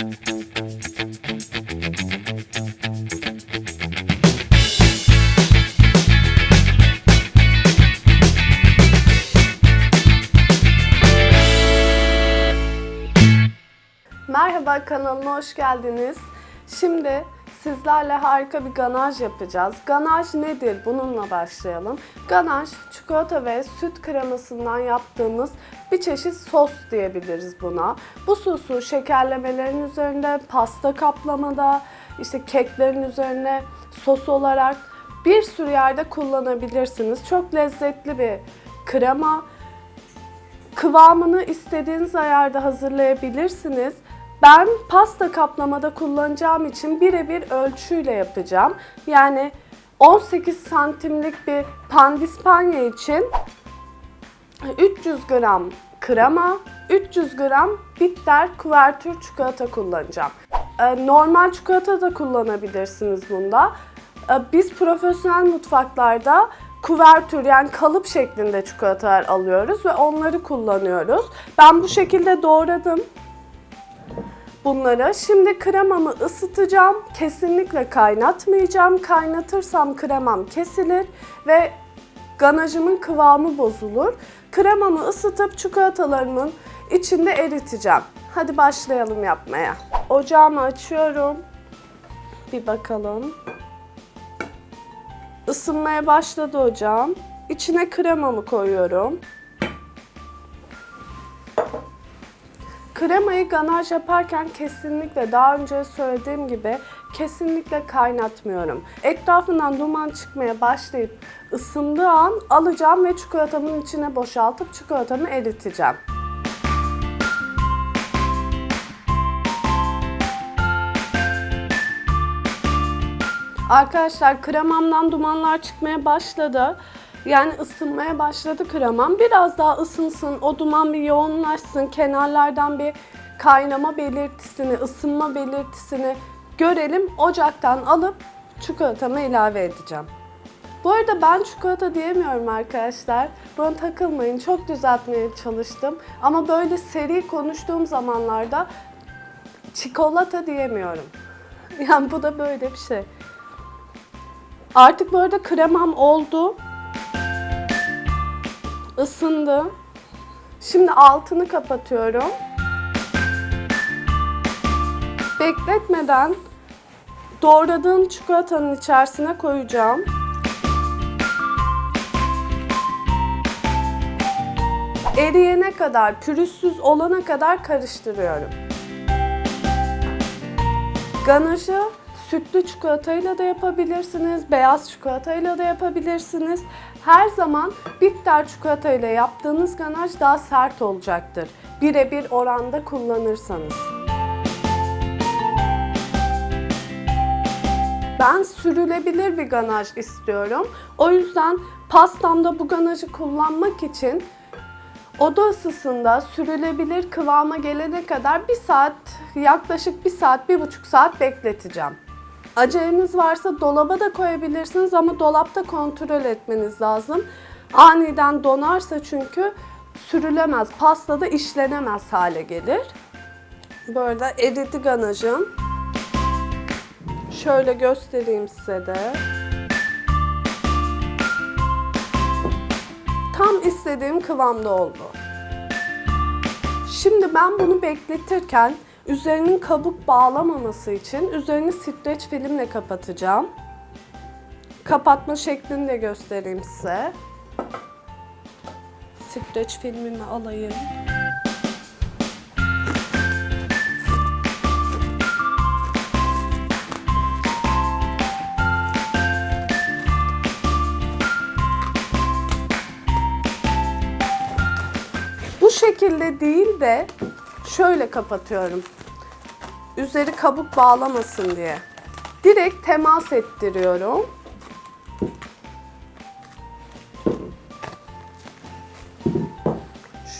Merhaba kanalıma hoş geldiniz. Şimdi sizlerle harika bir ganaj yapacağız. Ganaj nedir? Bununla başlayalım. Ganaj çikolata ve süt kremasından yaptığımız bir çeşit sos diyebiliriz buna. Bu sosu şekerlemelerin üzerinde, pasta kaplamada, işte keklerin üzerine sos olarak bir sürü yerde kullanabilirsiniz. Çok lezzetli bir krema. Kıvamını istediğiniz ayarda hazırlayabilirsiniz. Ben pasta kaplamada kullanacağım için birebir ölçüyle yapacağım. Yani 18 santimlik bir pandispanya için 300 gram krema, 300 gram bitter kuvertür çikolata kullanacağım. Ee, Normal çikolata da kullanabilirsiniz bunda. Ee, Biz profesyonel mutfaklarda kuvertür yani kalıp şeklinde çikolatalar alıyoruz ve onları kullanıyoruz. Ben bu şekilde doğradım bunları. Şimdi kremamı ısıtacağım. Kesinlikle kaynatmayacağım. Kaynatırsam kremam kesilir ve ganajımın kıvamı bozulur. Kremamı ısıtıp çikolatalarımın içinde eriteceğim. Hadi başlayalım yapmaya. Ocağımı açıyorum. Bir bakalım. Isınmaya başladı ocağım. İçine kremamı koyuyorum. Kremayı ganaj yaparken kesinlikle daha önce söylediğim gibi kesinlikle kaynatmıyorum. Etrafından duman çıkmaya başlayıp ısındığı an alacağım ve çikolatamın içine boşaltıp çikolatamı eriteceğim. Arkadaşlar kremamdan dumanlar çıkmaya başladı. Yani ısınmaya başladı kremam. Biraz daha ısınsın, o duman bir yoğunlaşsın. Kenarlardan bir kaynama belirtisini, ısınma belirtisini görelim. Ocaktan alıp çikolatamı ilave edeceğim. Bu arada ben çikolata diyemiyorum arkadaşlar. Buna takılmayın. Çok düzeltmeye çalıştım. Ama böyle seri konuştuğum zamanlarda çikolata diyemiyorum. Yani bu da böyle bir şey. Artık bu arada kremam oldu. Isındı. Şimdi altını kapatıyorum. Bekletmeden doğradığım çikolatanın içerisine koyacağım. Eriyene kadar, pürüzsüz olana kadar karıştırıyorum. Ganajı sütlü çikolatayla da yapabilirsiniz, beyaz çikolatayla da yapabilirsiniz. Her zaman bitter çikolatayla yaptığınız ganaj daha sert olacaktır. Birebir oranda kullanırsanız. Ben sürülebilir bir ganaj istiyorum. O yüzden pastamda bu ganajı kullanmak için oda ısısında sürülebilir kıvama gelene kadar bir saat, yaklaşık bir saat, bir buçuk saat bekleteceğim. Aceleniz varsa dolaba da koyabilirsiniz ama dolapta kontrol etmeniz lazım. Aniden donarsa çünkü sürülemez, pastada işlenemez hale gelir. Böyle eridi ganajım. Şöyle göstereyim size de. Tam istediğim kıvamda oldu. Şimdi ben bunu bekletirken üzerinin kabuk bağlamaması için üzerini streç filmle kapatacağım. Kapatma şeklini de göstereyim size. Streç filmimi alayım. Bu şekilde değil de şöyle kapatıyorum. Üzeri kabuk bağlamasın diye. Direkt temas ettiriyorum.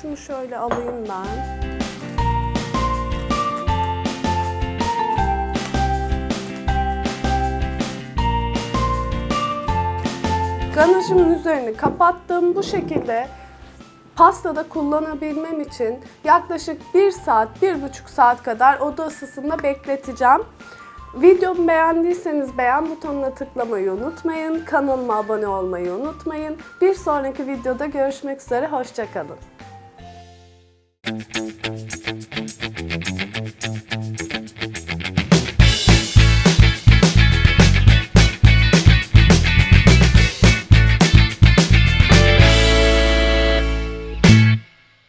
Şunu şöyle alayım ben. Ganajımın üzerini kapattım. Bu şekilde Pastada kullanabilmem için yaklaşık 1 saat, 1,5 saat kadar oda ısısında bekleteceğim. Videomu beğendiyseniz beğen butonuna tıklamayı unutmayın. Kanalıma abone olmayı unutmayın. Bir sonraki videoda görüşmek üzere. Hoşçakalın.